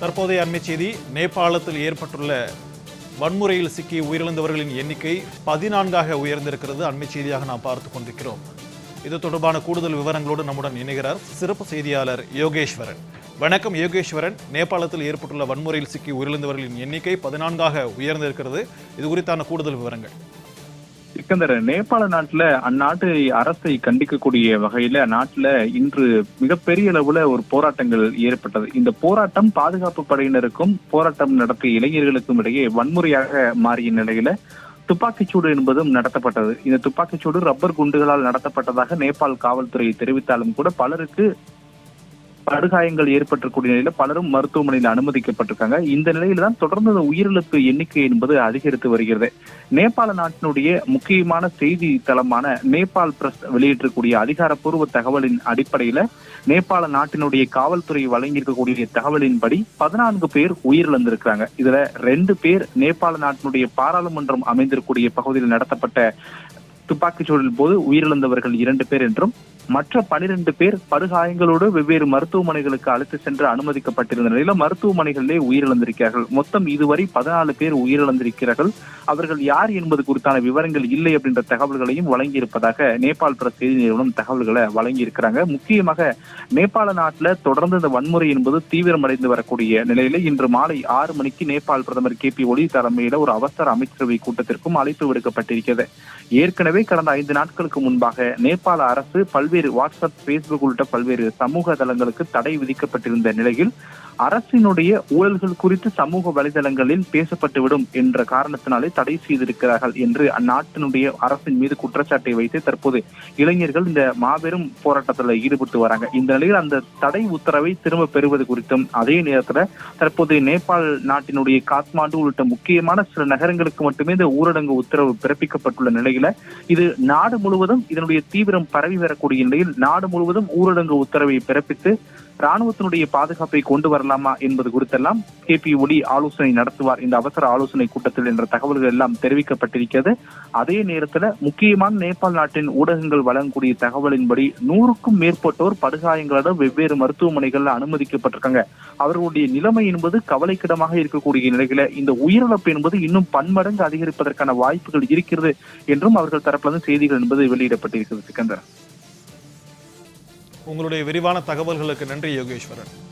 தற்போதைய அண்மை செய்தி நேபாளத்தில் ஏற்பட்டுள்ள வன்முறையில் சிக்கி உயிரிழந்தவர்களின் எண்ணிக்கை பதினான்காக உயர்ந்திருக்கிறது. அண்மை செய்தியாக நாம் பார்த்து கொண்டிருக்கிறோம். இது தொடர்பான கூடுதல் விவரங்களோடு நம்முடன் இணைகிறார் சிறப்பு செய்தியாளர் யோகேஸ்வரன். வணக்கம் யோகேஸ்வரன். நேபாளத்தில் ஏற்பட்டுள்ள வன்முறையில் சிக்கி உயிரிழந்தவர்களின் எண்ணிக்கை பதினான்காக உயர்ந்திருக்கிறது. இது குறித்தான கூடுதல் விவரங்கள். சிக்கந்தர் நேபாள நாட்டுல அந்நாட்டு அரசை கண்டிக்கக்கூடிய வகையில நாட்டுல இன்று மிகப்பெரிய அளவுல ஒரு போராட்டங்கள் ஏற்பட்டது. இந்த போராட்டம் பாதுகாப்பு படையினருக்கும் போராட்டம் நடத்திய இளைஞர்களுக்கும் இடையே வன்முறையாக மாறிய நிலையில துப்பாக்கிச்சூடு என்பதும் நடத்தப்பட்டது. இந்த துப்பாக்கிச்சூடு ரப்பர் குண்டுகளால் நடத்தப்பட்டதாக நேபாள் காவல்துறை தெரிவித்தாலும் கூட பலருக்கு படுகாயங்கள் ஏற்பட்டிருக்கூடிய நிலையில பலரும் மருத்துவமனையில் அனுமதிக்கப்பட்டிருக்காங்க. இந்த நிலையில தான் தொடர்ந்து உயிரிழப்பு எண்ணிக்கை என்பது அதிகரித்து வருகிறது. நேபாள நாட்டினுடைய முக்கியமான செய்தி தளமான நேபாள் பிரஸ் வெளியிட்டிருக்கூடிய அதிகாரப்பூர்வ தகவலின் அடிப்படையில நேபாள நாட்டினுடைய காவல்துறை வழங்கியிருக்கக்கூடிய தகவலின்படி பதினான்கு பேர் உயிரிழந்திருக்கிறாங்க. இதுல ரெண்டு பேர் நேபாள நாட்டினுடைய பாராளுமன்றம் அமைந்திருக்கக்கூடிய பகுதியில் நடத்தப்பட்ட துப்பாக்கிச்சூழல் போது உயிரிழந்தவர்கள் இரண்டு பேர் என்றும் மற்ற பனிரெண்டு பேர் படுகாயங்களோடு வெவ்வேறு மருத்துவமனைகளுக்கு அழைத்து சென்று அனுமதிக்கப்பட்டிருந்த நிலையில மருத்துவமனைகளிலே உயிரிழந்திருக்கிறார்கள். மொத்தம் இதுவரை பதினாலு பேர் உயிரிழந்திருக்கிறார்கள். அவர்கள் யார் என்பது குறித்தான விவரங்கள் இல்லை அப்படின்ற தகவல்களையும் வழங்கியிருப்பதாக நேபாள் பிரஸ் செய்தி நிறுவனம் தகவல்களை வழங்கியிருக்கிறாங்க. முக்கியமாக நேபாள நாட்டில் தொடர்ந்து இந்த வன்முறை என்பது தீவிரமடைந்து வரக்கூடிய நிலையில இன்று மாலை ஆறு மணிக்கு நேபாள் பிரதமர் கே பி ஒலி தலைமையில ஒரு அவசர அமைச்சரவை கூட்டத்திற்கும் அழைப்பு விடுக்கப்பட்டிருக்கிறது. ஏற்கனவே கடந்த ஐந்து நாட்களுக்கு முன்பாக நேபாள அரசு பல்வேறு பல்வேறு வாட்ஸ்அப் பேஸ்புக் உள்ளிட்ட பல்வேறு சமூக தளங்களுக்கு தடை விதிக்கப்பட்டிருந்த நிலையில் அரசினுடைய ஊழல்கள் குறித்து சமூக வலைதளங்களில் பேசப்பட்டுவிடும் என்ற காரணத்தினாலே தடை செய்திருக்கிறார்கள் என்று அந்நாட்டினுடைய அரசின் மீது குற்றச்சாட்டை வைத்து தற்போது இளைஞர்கள் இந்த மாபெரும் போராட்டத்தில் ஈடுபட்டு வராங்க. இந்த நிலையில் அந்த தடை உத்தரவை திரும்ப பெறுவது குறித்தும் அதே நேரத்தில் தற்போது நேபாள் நாட்டினுடைய காத்மாண்டு உள்ளிட்ட முக்கியமான சில நகரங்களுக்கு மட்டுமே இந்த ஊரடங்கு உத்தரவு பிறப்பிக்கப்பட்டுள்ள நிலையில இது நாடு முழுவதும் இதனுடைய தீவிரம் பரவி வரக்கூடிய நிலையில் நாடு முழுவதும் ஊரடங்கு உத்தரவை பிறப்பித்து ராணுவத்தினுடைய பாதுகாப்பை கொண்டு வரலாமா என்பது குறித்தெல்லாம் கே பி ஒலி ஆலோசனை நடத்துவார். இந்த அவசர ஆலோசனை கூட்டத்தில் என்ற தகவல்கள் எல்லாம் தெரிவிக்கப்பட்டிருக்கிறது. அதே நேரத்தில் முக்கியமான நேபாள் நாட்டின் ஊடகங்கள் வழங்கக்கூடிய தகவலின்படி நூறுக்கும் மேற்பட்டோர் படுகாயங்களுடன் வெவ்வேறு மருத்துவமனைகள்ல அனுமதிக்கப்பட்டிருக்காங்க. அவர்களுடைய நிலைமை என்பது கவலைக்கிடமாக இருக்கக்கூடிய நிலையில இந்த உயிரிழப்பு என்பது இன்னும் பன்மடங்கு அதிகரிப்பதற்கான வாய்ப்புகள் இருக்கிறது என்றும் அவர்கள் தரப்பிலிருந்து செய்திகள் என்பது வெளியிடப்பட்டிருக்கிறது. சிக்கந்தர். உங்களுடைய விரிவான தகவல்களுக்கு நன்றி யோகேஸ்வரன்.